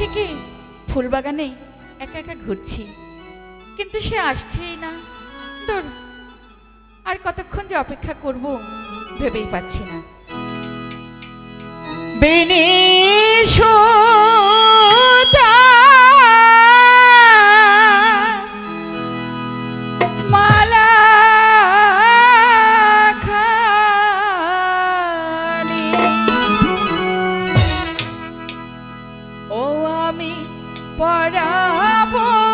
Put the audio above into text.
থেকে ফুলবাগানে একা একা ঘুরছি। কিন্তু সে আসছেই না। দূর, আর কতক্ষণ যে অপেক্ষা করব ভেবেই পাচ্ছি না। বেনিসুতা পড়াবো